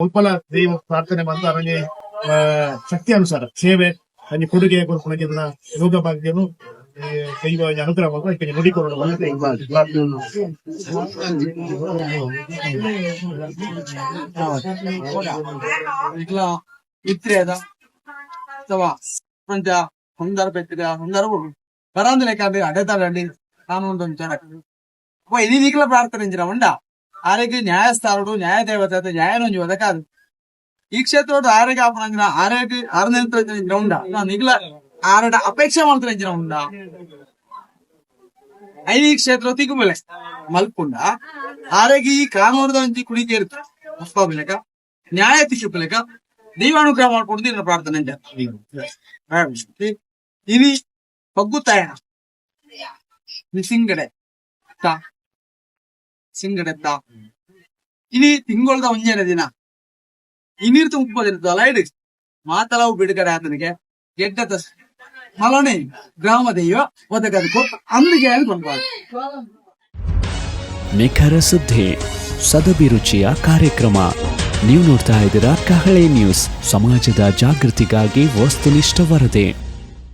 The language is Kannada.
ಉಲ್ಪಲ ದೇವ ಪ್ರಾರ್ಥನೆ ಬಂದು ಅವನಿಗೆ ಶಕ್ತಿ ಅನುಸಾರ ಸೇವೆ ಅಲ್ಲಿ ಕೊಡುಗೆ ಕೊಡ್ಕೊಂಡಿ ಯೋಗ ಭಾಗ್ಯನು ದೈವ ಅನುಗ್ರಹವನ್ನು ಇದಕ್ಕೆ ನುಡಿಕೊಂಡು ಇಲ್ಲ ಇತ್ರೇದ ಅಥವಾ ಪ್ರಪಂಚ ಹೊಂದರ ಬೆತ್ತಿರ ಹೊಂದರವು ಬರಾಂದಲೇಕಾದ್ರೆ ಅಡೆತಾಡಲ್ಲಿ ನಾನು ಒಂದು ವಿಚಾರ ಅಪ್ಪ ಇದೀಗಲ ಪ್ರಾರ್ಥನೆ ಇಂಜಿನ ఆరోగ్య న్యాయస్థానుడు న్యాయదేవత అయితే న్యాయం నుంచి వద కాదు ఈ ಕ್ಷೇತ್ರದ ಆರೋಗ್ಯ ಅಪರಂಜಿನ ಆರೋಗ್ಯ ಆರೋಗ್ಯ ಉಂಡ ನಿಗ್ಲ ಆರಡ ಅಪೇಕ್ಷೆ ಮಾಡ್ತಿನ ಉಂಡ ಐದು ಈ ಕ್ಷೇತ್ರ ತಿಗುಮಲೆ ಮಲ್ಪುಂಡ ಆರೋಗ್ಯ ಈ ಕಾನೂನದ ಒಂಜಿ ಕುಡಿಕೆ ಇರುತ್ತೆ ಅಪ್ಪ ನ್ಯಾಯ ತಿಕ್ಕುಪಲೆಕ ದೈವಾನುಗ್ರಹ ಮಾಡ್ಕೊಂಡು ನಿನ್ನ ಪ್ರಾರ್ಥನೆ ಅಂತ ಇನಿ ಪಗ್ಗುತ್ತಾಯ ನಿ ಸಿಂಗಡೆ ತಾ ಸಿಂಗಡೆ ತಾ ಇನಿ ತಿಂಗಳದ ಒಂಜೇನ ದಿನ. ಇನೀರ್ತು ಮುಪ್ಪದಿರ್ತಲ್ಲ ಇಡು ಮಾತಲವು ಬಿಡುಗಡೆ ಆತನಿಗೆ ಗೆಡ್ಡದ ಮಲನೆ ಗ್ರಾಮ ದೈವ ಒದಗದಕ್ಕೂ ಅಂದಿಗೆ ಅನ್ಕೊಂಡ್ಬಾರ್ದು ನಿಖರ ಸುದ್ದಿ ಸದಭಿರುಚಿಯ ಕಾರ್ಯಕ್ರಮ. ನೀವು ನೋಡ್ತಾ ಇದ್ದೀರಾ ಕಹಳೆ ನ್ಯೂಸ್. ಸಮಾಜದ ಜಾಗೃತಿಗಾಗಿ ವಸ್ತುನಿಷ್ಠ ವರದಿ.